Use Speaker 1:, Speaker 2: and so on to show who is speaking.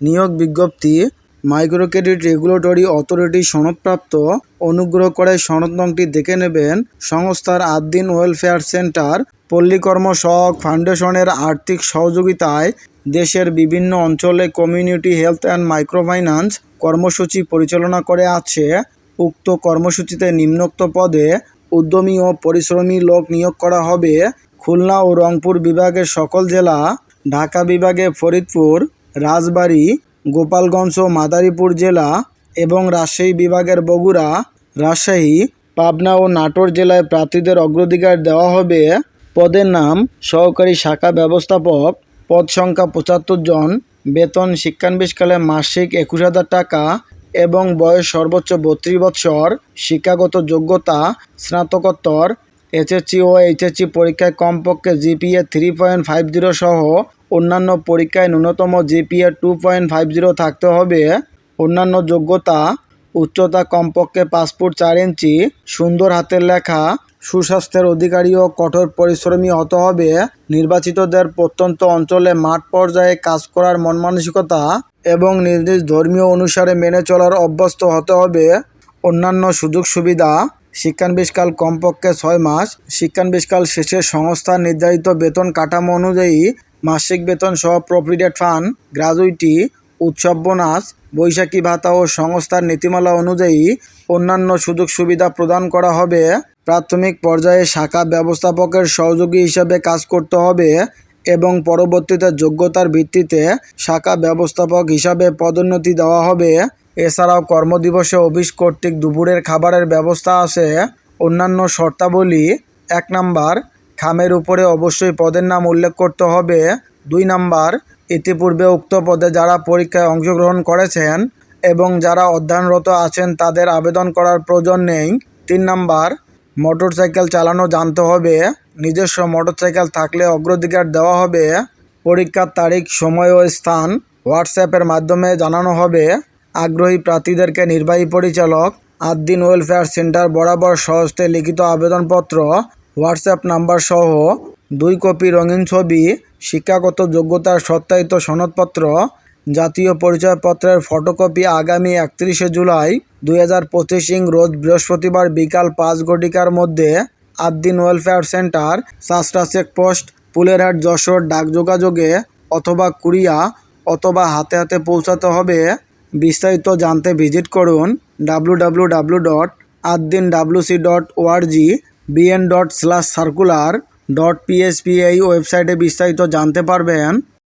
Speaker 1: নিয়োগ বিজ্ঞপ্তি micro credit regulatory authority সনদপ্রাপ্ত অনুগ্রহ করে সনদ নংটি দেখে নেবেন। সংস্থার আদ্দিন ওয়েলফেয়ার সেন্টার পল্লীকর্ম সহগ ফাউন্ডেশনের আর্থিক সহযোগিতায় দেশের বিভিন্ন অঞ্চলে কমিউনিটি হেলথ অ্যান্ড মাইক্রোফাইন্যান্স কর্মসূচি পরিচালনা করে আছে। উক্ত কর্মসূচিতে নিম্নোক্ত পদে উদ্যমী ও পরিশ্রমী লোক নিয়োগ করা হবে। খুলনা ও রংপুর বিভাগের সকল জেলা, ঢাকা বিভাগে ফরিদপুর রাজবাড়ী, গোপালগঞ্জ ও মাদারীপুর জেলা এবং রাজশাহী বিভাগের বগুড়া, রাজশাহী, পাবনা ও নাটোর জেলায় প্রার্থীদের অগ্রাধিকার দেওয়া হবে। পদের নাম সহকারী শাখা ব্যবস্থাপক, পদ সংখ্যা পঁচাত্তর জন, বেতন শিক্ষানবিশকালে মাসিক একুশ হাজার টাকা এবং বয়স সর্বোচ্চ বত্রিশ বৎসর, শিক্ষাগত যোগ্যতা স্নাতকোত্তর এইচএসসি ও এইচএসসি পরীক্ষায় কমপক্ষে GPA three point five zero সহ অন্যান্য পরীক্ষায় ন্যূনতম GPA two point five zero থাকতে হবে। অন্যান্য যোগ্যতা, উচ্চতা কমপক্ষে ফুট চার ইঞ্চি, সুন্দর হাতের লেখা, সুস্বাস্থ্যের অধিকারী ও কঠোর পরিশ্রমী হতে হবে। নির্বাচিতদের প্রত্যন্ত অঞ্চলে মাঠ পর্যায়ে কাজ করার মনমানসিকতা এবং নিজ ধর্মীয় অনুসারে মেনে চলার অভ্যস্ত হতে হবে। অন্যান্য সুযোগ সুবিধা শিক্ষানবিশকাল কমপক্ষে ছয় মাস। শিক্ষানবিশকাল শেষে সংস্থার নির্ধারিত বেতন কাঠামো অনুযায়ী মাসিক বেতন সহ প্রভিডেন্ট ফান্ড, গ্রাজুইটি, উৎসব বোনাস, বৈশাখী ভাতা ও সংস্থার নীতিমালা অনুযায়ী অন্যান্য সুযোগ সুবিধা প্রদান করা হবে। প্রাথমিক পর্যায়ে শাখা ব্যবস্থাপকের সহযোগী হিসাবে কাজ করতে হবে। এবং পরবর্তীতে যোগ্যতার ভিত্তিতে শাখা ব্যবস্থাপক হিসাবে পদোন্নতি দেওয়া হবে। এছাড়াও কর্মদিবসে অফিস কর্তৃক দুপুরের খাবারের ব্যবস্থা আছে। অন্যান্য শর্তাবলী, এক নাম্বার, খামের উপরে অবশ্যই পদের নাম উল্লেখ করতে হবে। দুই নাম্বার, ইতিপূর্বে উক্ত পদে যারা পরীক্ষায় অংশগ্রহণ করেছেন এবং যারা অধ্যয়নরত আছেন তাদের আবেদন করার প্রয়োজন নেই। তিন নাম্বার, মোটরসাইকেল চালানো জানতে হবে। নিজস্ব মোটরসাইকেল থাকলে অগ্রাধিকার দেওয়া হবে। পরীক্ষার তারিখ, সময় ও স্থান হোয়াটসঅ্যাপের মাধ্যমে জানানো হবে। আগ্রহী প্রার্থীদেরকে নির্বাহী পরিচালক আদ্দিন ওয়েলফেয়ার সেন্টার বরাবর সহস্তে লিখিত আবেদনপত্র হোয়াটসঅ্যাপ নাম্বার সহ দুই কপি রঙিন ছবি, শিক্ষাগত যোগ্যতার সত্যায়িত সনদপত্র, জাতীয় পরিচয়পত্রের ফটোকপি আগামী একত্রিশে জুলাই দুই হাজার পঁচিশ ইং রোজ বৃহস্পতিবার বিকাল পাঁচ ঘটিকার মধ্যে আদ্দিন ওয়েলফেয়ার সেন্টার সাস্টা চেকপোস্ট, পুলেরহাট, যশোর, ডাক যোগাযোগে অথবা কুরিয়া অথবা হাতে হাতে পৌঁছাতে হবে। বিস্তারিত জানতে ভিজিট করুন W dot Addin WC dot ORG BN dot slash circular dot PSP এই ওয়েবসাইটে বিস্তারিত জানতে পারবেন।